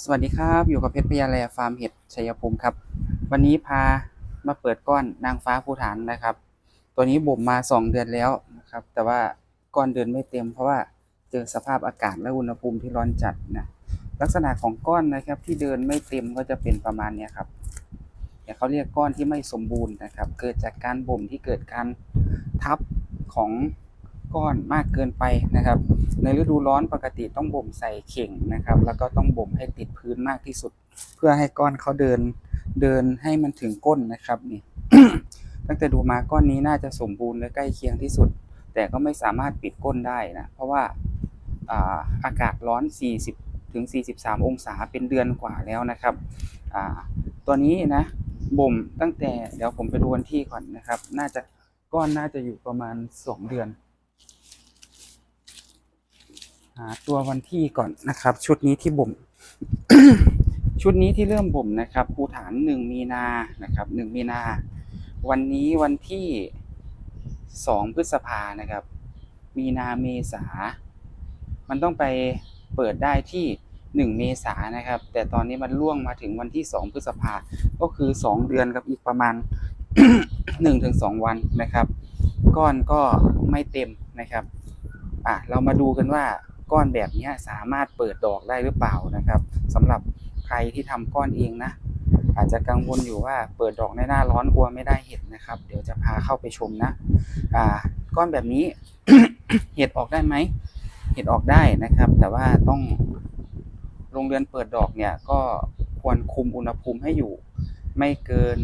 สวัสดีครับ อยู่กับเพชรพยาแลฟาร์มเห็ดชัยภูมิครับ วันนี้พามาเปิดก้อนนางฟ้าภูฐานนะครับ ตัวนี้บ่มมา 2 เดือนแล้วนะครับ แต่ว่าก้อนเดินไม่เต็มเพราะว่าเจอสภาพอากาศและอุณหภูมิที่ร้อนจัดนะลักษณะของก้อนนะครับที่เดินไม่เต็มก็จะเป็นประมาณนี้ครับเนี่ยเขาเรียกก้อนที่ไม่สมบูรณ์นะครับ เกิดจากการบ่มที่เกิดการทับของ ก้อนมากเกินไปนะครับ ในฤดูร้อนปกติต้องบ่มใส่เข่งนะครับ แล้วก็ต้องบ่มให้ติดพื้นมากที่สุด เพื่อให้ก้อนเขาเดินเดินให้มันถึงก้นนะครับนี่ตั้งแต่ดูมาก้อนนี้น่าจะสมบูรณ์และใกล้เคียงที่สุด แต่ก็ไม่สามารถปิดก้นได้นะเพราะว่าอาอากาศร้อน 40ถึง43 องศาเป็นเดือนกว่าแล้วนะครับตัวนี้นะบ่มตั้งแต่เดี๋ยวผมไปดูวันที่ก่อนนะครับ น่าจะก้อนน่าจะอยู่ประมาณ 2 เดือน หาตัววันที่ก่อนนะครับ ชุดนี้ที่บ่ม ชุดนี้ที่เริ่มบ่มนะครับภูฐานหนึ่งมีนานะครับหนึ่งมีนา วันนี้วันที่สองพฤษภานะครับ มีนาเมษา มันต้องไปเปิดได้ที่หนึ่งเมษานะครับ แต่ตอนนี้มันล่วงมาถึงวันที่สองพฤษภา ก็คือสองเดือนกับอีกประมาณหนึ่งถึงสองวันนะครับ ก้อนก็ไม่เต็มนะครับ อะ เรามาดูกันว่า ก้อนแบบนี้สามารถเปิดดอกได้หรือเปล่านะครับสำหรับใครที่ทำก้อนเองนะ อาจจะกังวลอยู่ว่าเปิดดอกในหน้าร้อนกลัวไม่ได้เห็ดนะครับ เดี๋ยวจะพาเข้าไปชมนะอ่าก้อนแบบนี้เห็ดออกได้ไหมเห็ดออกได้นะครับ แต่ว่าต้องโรงเรือนเปิดดอกเนี่ยก็ควรคุมอุณหภูมิให้อยู่ ไม่เกิน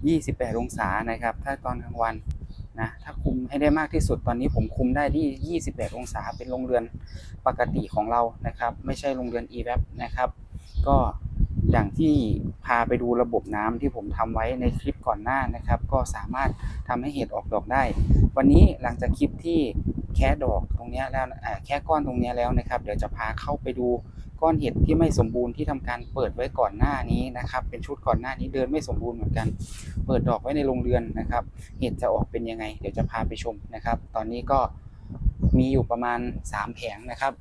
28 องศานะครับ ถ้าตอนกลางวัน นะถ้าคุมให้ได้มากที่สุดตอนนี้ผมคุมได้ที่28องศาเป็นโรงเรือนปกติของเรานะครับ ไม่ใช่โรงเรือน e v a p นะครับก็อย่างที่พาไปดูระบบน้ำที่ผมทำไว้ในคลิปก่อนหน้านะครับ ก็สามารถทำให้เห็ดออกดอกได้ วันนี้หลังจากคลิปที่แค่ดอกตรงเนี้ยแล้วแค่ก้อนตรงเนี้ยแล้วนะครับ เดี๋ยวจะพาเข้าไปดู ก้อนเห็ดที่ไม่สมบูรณ์ที่ทำการเปิดไว้ก่อนหน้านี้นะครับ เป็นชุดก่อนหน้านี้เดินไม่สมบูรณ์เหมือนกัน เปิดดอกไว้ในโรงเรือนนะครับ เห็ดจะออกเป็นยังไง เดี๋ยวจะพาไปชมนะครับ ตอนนี้ก็มีอยู่ประมาณ 3 แผงนะครับ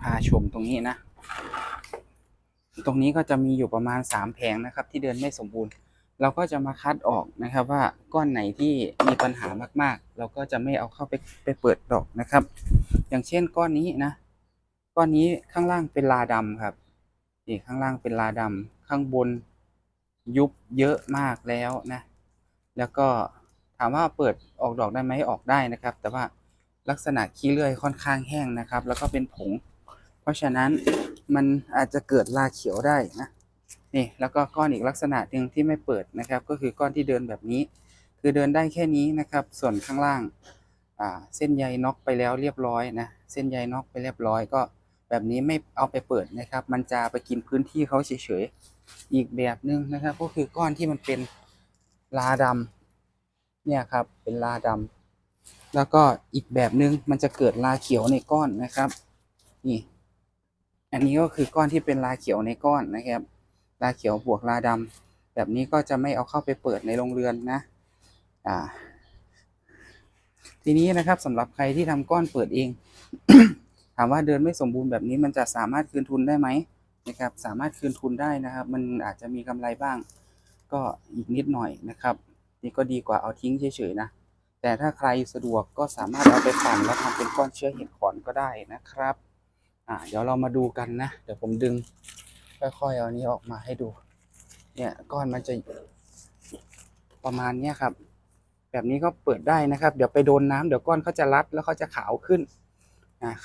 พาชมตรงนี้นะ ตรงนี้ก็จะมีอยู่ประมาณ 3 แผงนะครับ ที่เดินไม่สมบูรณ์ เราก็จะมาคัดออกนะครับว่าก้อนไหนที่มีปัญหามาก ๆ เราก็จะไม่เอาเข้าไปไปเปิดดอกนะครับ อย่างเช่นก้อนนี้นะ ก้อนนี้ข้างล่างเป็นลาดำครับนี่ข้างล่างเป็นลาดำข้างบนยุบเยอะมากแล้วนะ แล้วก็ถามว่าเปิดออกดอกได้ไหมออกได้นะครับ แต่ว่าลักษณะขี้เลื่อยค่อนข้างแห้งนะครับ แล้วก็เป็นผง เพราะฉะนั้นมันอาจจะเกิดลาเขียวได้นะนี่แล้วก็ก้อนอีกลักษณะหนึ่งที่ไม่เปิดนะครับ ก็คือก้อนที่เดินแบบนี้ คือเดินได้แค่นี้นะครับ ส่วนข้างล่าง เส้นใยน็อกไปแล้วเรียบร้อยนะเส้นใยน็อกไปเรียบร้อยก็ แบบนี้ไม่เอาไปเปิดนะครับ มันจะไปกินพื้นที่เขาเฉยๆอีกแบบหนึ่งนะครับ ก็คือก้อนที่มันเป็นลาดำเนี่ยครับเป็นลาดำแล้วก็อีกแบบหนึ่งมันจะเกิดลาเขียวในก้อนนะครับนี่อันนี้ก็คือก้อนที่เป็นลาเขียวในก้อนนะครับ ลาเขียวบวกลาดำแบบนี้ก็จะไม่เอาเข้าไปเปิดในโรงเรือนนะ อ่า ทีนี้นะครับสำหรับใครที่ทำก้อนเปิดเอง ถามว่าเดินไม่สมบูรณ์แบบนี้มันจะสามารถคืนทุนได้ไหมนะครับ สามารถคืนทุนได้นะครับ มันอาจจะมีกำไรบ้าง ก็อีกนิดหน่อยนะครับนี่ก็ดีกว่าเอาทิ้งเฉยๆนะแต่ถ้าใครสะดวกก็สามารถเอาไปปั่นแล้วทำเป็นก้อนเชื้อเห็ดขอนก็ได้นะครับอ่าเดี๋ยวเรามาดูกันนะ เดี๋ยวผมดึง ค่อยๆเอานี้ออกมาให้ดู เนี่ยก้อนมันจะประมาณเนี้ยครับ แบบนี้ก็เปิดได้นะครับ เดี๋ยวไปโดนน้ำเดี๋ยวก้อนเขาจะรัดแล้วเขาจะขาวขึ้น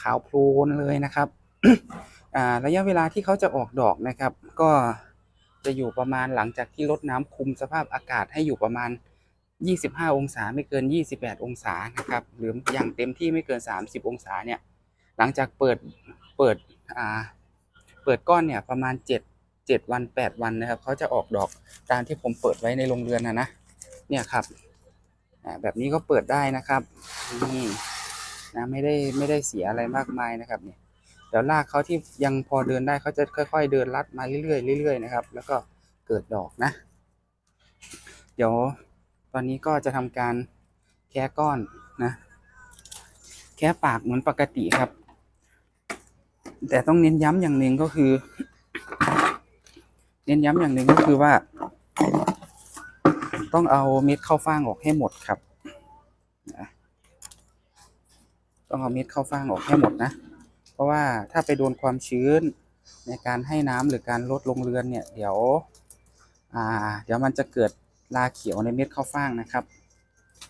ขาวโพลนเลยนะครับอ่าระยะเวลาที่เขาจะออกดอกนะครับ ก็จะอยู่ประมาณหลังจากที่ลดน้ำคุมสภาพอากาศให้อยู่ประมาณ 25 องศาไม่เกิน 28 องศานะครับ หรืออย่างเต็มที่ไม่เกิน 30 องศาเนี่ย หลังจากเปิดเปิดอ่าเปิดก้อนเนี่ยประมาณ 7 7 วัน 8 วันนะครับเขาจะออกดอกตามที่ผมเปิดไว้ในโรงเรือนนะนะเนี่ยครับ แบบนี้ก็เปิดได้นะครับนี่นะไม่ได้ไม่ได้เสียอะไรมากมายนะครับเนี่ยเดี๋ยวรากเขาที่ยังพอเดินได้เขาจะค่อย ๆ เดินลัดมาเรื่อยๆเรื่อยๆนะครับ แล้วก็เกิดดอกนะ เดี๋ยวตอนนี้ก็จะทำการแค่ก้อนนะแค่ปากเหมือนปกติครับ แต่ต้องเน้นย้ำอย่างหนึ่งก็คือ เน้นย้ำอย่างหนึ่งก็คือว่า ต้องเอาเม็ดข้าวฟ่างออกให้หมดครับต้องเอาเม็ดข้าวฟ่างออกให้หมดนะ เพราะว่าถ้าไปโดนความชื้นในการให้น้ำหรือการลดลงเรือนเนี่ย เดี๋ยว อ่า เดี๋ยวมันจะเกิดราเขียวในเม็ดข้าวฟ่างนะครับ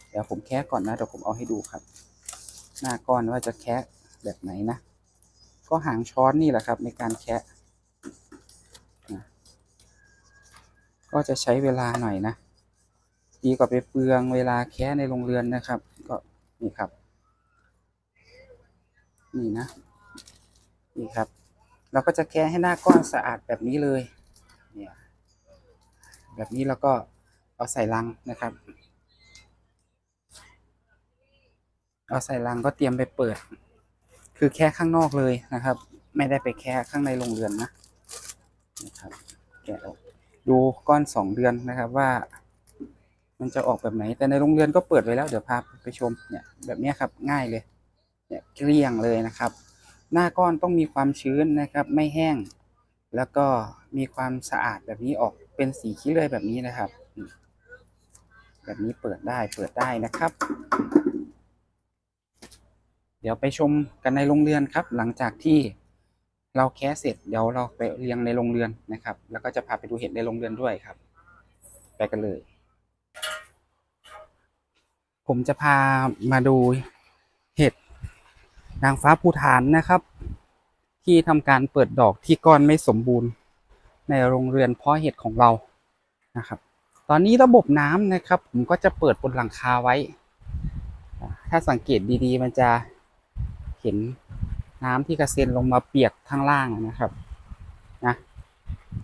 เดี๋ยวผมแคะก่อนนะเดี๋ยวผมเอาให้ดูครับ หน้าก้อนว่าจะแคะแบบไหนนะ ก็หางช้อนนี่แหละครับ ในการแคะก็จะใช้เวลาหน่อยนะ ดีกว่าไปเปลืองเวลาแคะในโรงเรือนนะครับ ก็นี่ครับ นี่นะ นี่ครับ เราก็จะแคะให้หน้าก้อนสะอาดแบบนี้เลย เนี่ย แบบนี้แล้วก็เอาใส่ลังนะครับ เอาใส่ลังก็เตรียมไปเปิด คือแค่ข้างนอกเลยนะครับ ไม่ได้ไปแค่ข้างในโรงเรือนนะนะครับแกะออกดูก้อนสองเดือนนะครับว่า มันจะออกแบบไหน แต่ในโรงเรือนก็เปิดไว้แล้ว เดี๋ยวพาไปชม เนี่ย แบบนี้ครับ ง่ายเลย เนี่ยเกลี้ยงเลยนะครับ หน้าก้อนต้องมีความชื้นนะครับ ไม่แห้ง แล้วก็มีความสะอาดแบบนี้ออกเป็นสีขี้เลื่อยแบบนี้นะครับ แบบนี้เปิดได้ เปิดได้นะครับ เดี๋ยวไปชมกันในโรงเรือนครับ หลังจากที่เราแคะเสร็จ เดี๋ยวเราไปเรียงในโรงเรือนนะครับ แล้วก็จะพาไปดูเห็ดในโรงเรือนด้วยครับ ไปกันเลย ผมจะพามาดูเห็ดนางฟ้าภูฐานนะครับ ที่ทำการเปิดดอกที่ก้อนไม่สมบูรณ์ ในโรงเรือนเพาะเห็ดของเรานะครับ ตอนนี้ระบบน้ำนะครับ ผมก็จะเปิดบนหลังคาไว้ ถ้าสังเกตดีๆ มันจะเห็นน้ำที่กระเซ็นลงมาเปียกข้างล่างนะครับนะ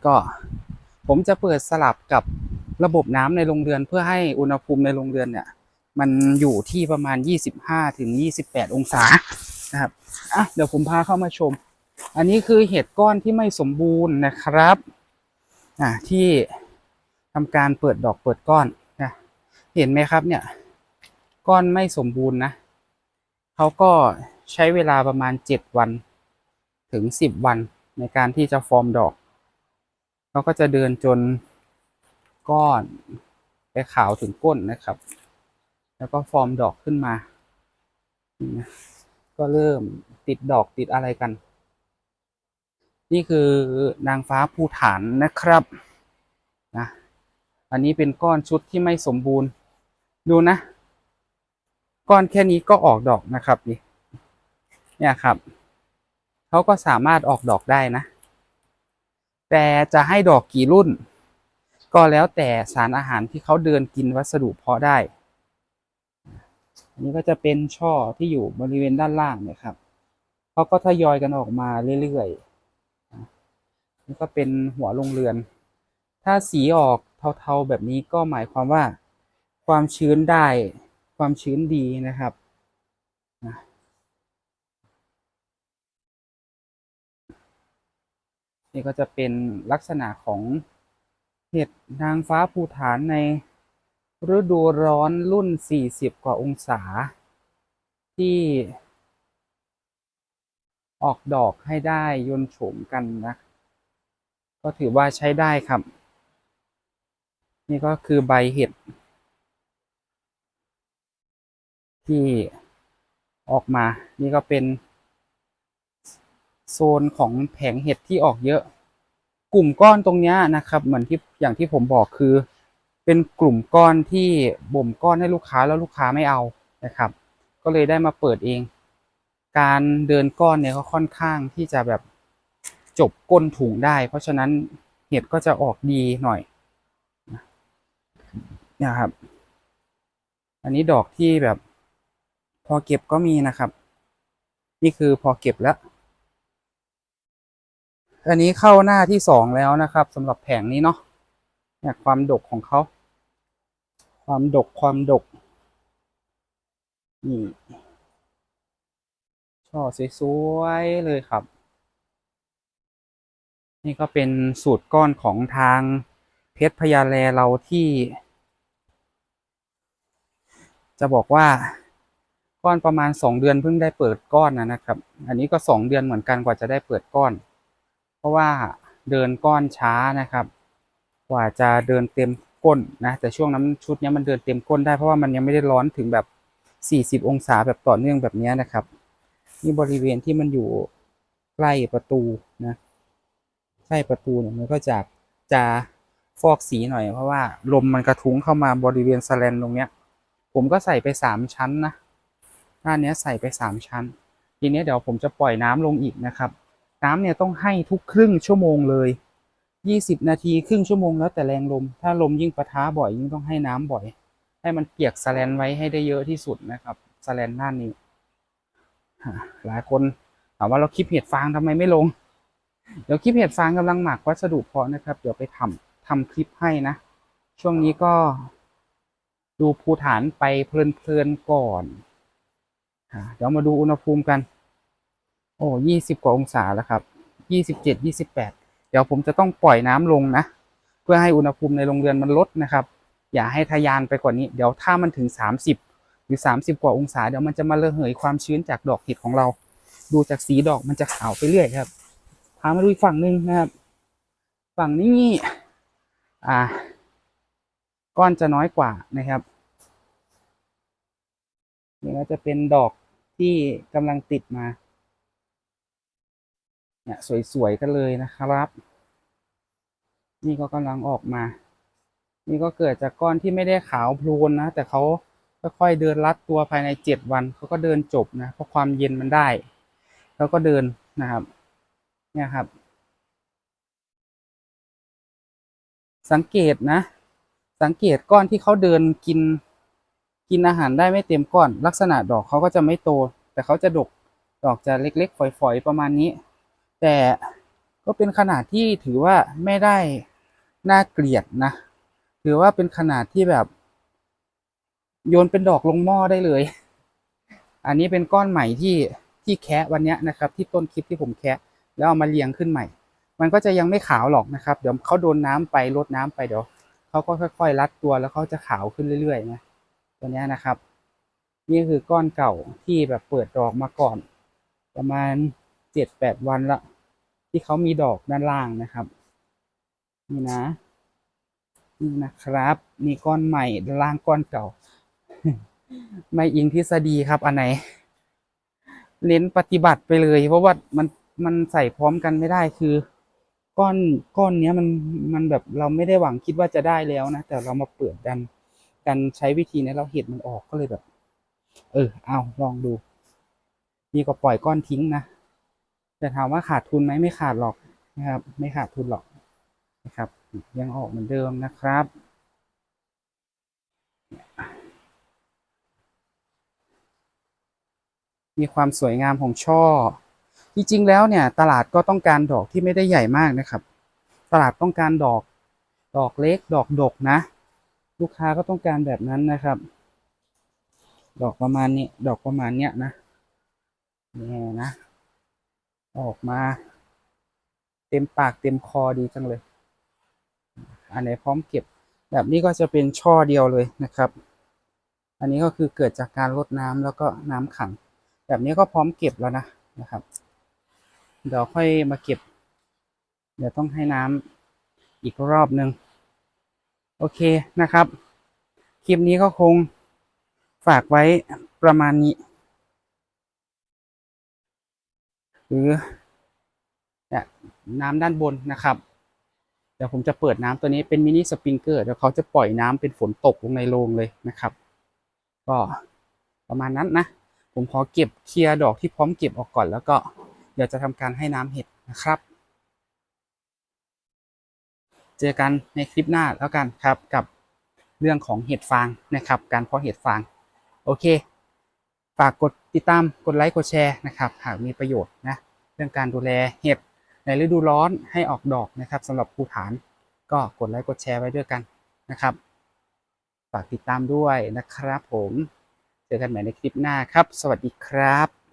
ก็ผมจะเปิดสลับกับระบบน้ำในโรงเรือนเพื่อให้อุณหภูมิในโรงเรือนเนี่ย มันอยู่ที่ประมาณ 25ถึง28 องศานะครับอะเดี๋ยวผมพาเข้ามาชม อันนี้คือเห็ดก้อนที่ไม่สมบูรณ์นะครับอะที่ทำการเปิดดอกเปิดก้อนนะเห็นไหมครับเนี่ย ก้อนไม่สมบูรณ์นะเขาก็ใช้เวลาประมาณเจ็ดวันถึงสิบวันในการที่จะฟอร์มดอกเขาก็จะเดินจนก้อนไปขาวถึงก้นนะครับ แล้วก็ฟอร์มดอกขึ้นมา ก็เริ่มติดดอกติดอะไรกัน นี่คือนางฟ้าภูฐานนะครับนะอันนี้เป็นก้อนชุดที่ไม่สมบูรณ์ ดูนะ ก้อนแค่นี้ก็ออกดอกนะครับนี่เนี่ยครับเขาก็สามารถออกดอกได้นะ แต่จะให้ดอกกี่รุ่น ก็แล้วแต่สารอาหารที่เขาเดินกินวัสดุเพาะได้ อันนี้ก็จะเป็นช่อที่อยู่บริเวณด้านล่างเนี่ยครับเขาก็ทยอยกันออกมาเรื่อยๆนี่ก็เป็นหัวลงเรือน ถ้าสีออกเทาๆแบบนี้ก็หมายความว่า ความชื้นได้ ความชื้นดีนะครับนะนี่ก็จะเป็นลักษณะของเห็ดนางฟ้าภูฐานใน ฤดูร้อนรุ่น 40 กว่าองศา ที่ออกดอกให้ได้ยนโฉมกันนะ ก็ถือว่าใช้ได้ครับ นี่ก็คือใบเห็ด ที่ออกมา นี่ก็เป็น โซนของแผงเห็ดที่ออกเยอะ กลุ่มก้อนตรงนี้นะครับ เหมือนที่อย่างที่ผมบอกคือ เป็นกลุ่มก้อนที่บ่มก้อนให้ลูกค้าแล้วลูกค้าไม่เอานะครับ ก็เลยได้มาเปิดเอง การเดินก้อนเนี่ยก็ค่อนข้างที่จะแบบจบก้นถุงได้ เพราะฉะนั้นเห็ดก็จะออกดีหน่อยนะครับ อันนี้ดอกที่แบบ พอเก็บก็มีนะครับ นี่คือพอเก็บแล้ว อันนี้เข้าหน้าที่สองแล้วนะครับสำหรับแผงนี้เนาะเนี่ยความดกของเขา ความดกความดก นี่ ช่อสวยๆเลยครับ นี่ก็เป็นสูตรก้อนของทางเพชรพญาแลเราที่ จะบอกว่าก้อนประมาณสองเดือนเพิ่งได้เปิดก้อนนะนะครับ อันนี้ก็สองเดือนเหมือนกันกว่าจะได้เปิดก้อน เพราะว่าเดินก้อนช้านะครับ กว่าจะเดินเต็ม ก้นนะแต่ช่วงนั้นชุดนี้มันเดินเต็มก้นได้เพราะว่ามันยังไม่ได้ร้อนถึงแบบ 40 องศาแบบต่อเนื่องแบบนี้นะครับ นี่บริเวณที่มันอยู่ใกล้ประตูนะใกล้ประตูเนี่ยมันก็จะจะฟอกสีหน่อย เพราะว่าลมมันกระทุ้งเข้ามาบริเวณสแลนตรงเนี้ย ผมก็ใส่ไปสามชั้นนะด้านเนี้ยใส่ไปสามชั้น ทีนี้เดี๋ยวผมจะปล่อยน้ำลงอีกนะครับ น้ำเนี่ยต้องให้ทุกครึ่งชั่วโมงเลย ยี่สิบนาทีครึ่งชั่วโมงแล้วแต่แรงลม ถ้าลมยิ่งปะทะบ่อยยิ่งต้องให้น้ำบ่อย ให้มันเปียกสแลนไว้ให้ได้เยอะที่สุดนะครับสแลนด้านนี้หลายคนถามว่าเราคลิปเห็ดฟางทำไมไม่ลง เดี๋ยวคลิปเห็ดฟางกำลังหมักวัสดุเพาะนะครับ เดี๋ยวไปทำทำคลิปให้นะ ช่วงนี้ก็ดูภูฐานไปเพลินๆก่อนเดี๋ยวมาดูอุณหภูมิกัน โอ้ยี่สิบกว่าองศาแล้วครับยี่สิบเจ็ดยี่สิบแปด ดี๋ยวผมจะต้องปล่อยน้ำลงนะ เพื่อให้อุณหภูมิในโรงเรือนมันลดนะครับ อย่าให้ทะยานไปกว่านี้ เดี๋ยวถ้ามันถึงสามสิบหรือสามสิบกว่าองศา เดี๋ยวมันจะมาระเหยความชื้นจากดอกเห็ดของเรา ดูจากสีดอกมันจะขาวไปเรื่อยครับ พามาดูอีกฝั่งหนึ่งนะครับ ฝั่งนี้อ่า ก้อนจะน้อยกว่านะครับนี่ก็จะเป็นดอกที่กำลังติดมาเนี่ยสวยๆกันเลยนะครับ นี่ก็กำลังออกมา นี่ก็เกิดจากก้อนที่ไม่ได้ขาวพลูนนะ แต่เขาค่อยๆเดินลัดตัวภายในเจ็ดวันเขาก็เดินจบนะเพราะความเย็นมันได้ แล้วก็เดินนะครับ เนี่ยครับ สังเกตนะ สังเกตก้อนที่เขาเดินกินกินอาหารได้ไม่เต็มก้อน ลักษณะดอกเขาก็จะไม่โต แต่เขาจะดกดอกจะเล็กๆ ฝอยๆ ประมาณนี้ แต่ก็เป็นขนาดที่ถือว่าไม่ได้ น่าเกลียดนะ ถือว่าเป็นขนาดที่แบบ โยนเป็นดอกลงหม้อได้เลย อันนี้เป็นก้อนใหม่ที่ที่แคะวันนี้นะครับ ที่ต้นคลิปที่ผมแคะแล้วเอามาเรียงขึ้นใหม่ มันก็จะยังไม่ขาวหรอกนะครับ เดี๋ยวเขาโดนน้ำไปรดน้ำไปเดี๋ยวเขาก็ค่อยๆรัดตัวแล้วเขาจะขาวขึ้นเรื่อยๆนะตัวนี้นะครับ นี่คือก้อนเก่าที่แบบเปิดดอกมาก่อน ประมาณเจ็ดแปดวันละที่เขามีดอกด้านล่างนะครับ นี่นะ นี่นะครับ นี่ก้อนใหม่ด้านล่างก้อนเก่า ไม่อิงทฤษฎีครับ อันไหน เน้นปฏิบัติไปเลย เพราะว่ามันมันใส่พร้อมกันไม่ได้คือ ก้อนก้อนเนี้ยมันมันแบบเราไม่ได้หวังคิดว่าจะได้แล้วนะ แต่เรามาเปิดดันกันใช้วิธีนี้เราเห็ดมันออกก็เลยแบบ เออ เอาลองดูนี่ก็ปล่อยก้อนทิ้งนะแต่ถามว่าขาดทุนไหมไม่ขาดหรอกนะครับ ไม่ขาดทุนหรอก นะครับยังออกเหมือนเดิมนะครับมีความสวยงามของช่อ จริงๆ แล้วเนี่ย ตลาดก็ต้องการดอกที่ไม่ได้ใหญ่มากนะครับ ตลาดต้องการดอก ดอกเล็ก ดอกดกนะ ลูกค้าก็ต้องการแบบนั้นนะครับ ดอกประมาณนี้ ดอกประมาณเนี้ยนะนี่นะ ออกมา เต็มปากเต็มคอดีจังเลย อันไหนพร้อมเก็บ แบบนี้ก็จะเป็นช่อเดียวเลยนะครับ อันนี้ก็คือเกิดจากการรดน้ำแล้วก็น้ำขัง แบบนี้ก็พร้อมเก็บแล้วนะนะครับ เดี๋ยวค่อยมาเก็บ เดี๋ยวต้องให้น้ำอีกรอบหนึ่งโอเคนะครับ คลิปนี้ก็คงฝากไว้ประมาณนี้ หรือน้ำด้านบนนะครับ เดี๋ยวผมจะเปิดน้ำตัวนี้เป็นมินิสปริงเกอร์เดี๋ยวเขาจะปล่อยน้ำเป็นฝนตกลงในโรงเลยนะครับ ก็ประมาณนั้นนะ ผมขอเก็บเคลียร์ดอกที่พร้อมเก็บออกก่อนแล้วก็เดี๋ยวจะทำการให้น้ำเห็ดนะครับ เจอกันในคลิปหน้าแล้วกันครับกับเรื่องของเห็ดฟางนะครับ การเพาะเห็ดฟาง โอเค ฝากกดติดตามกดไลค์กดแชร์นะครับ หากมีประโยชน์นะเรื่องการดูแลเห็ด ในฤดูร้อนให้ออกดอกนะครับสำหรับภูฐานก็กดไลค์กดแชร์ไว้ด้วยกันนะครับฝากติดตามด้วยนะครับผม เจอกันใหม่ในคลิปหน้าครับ สวัสดีครับ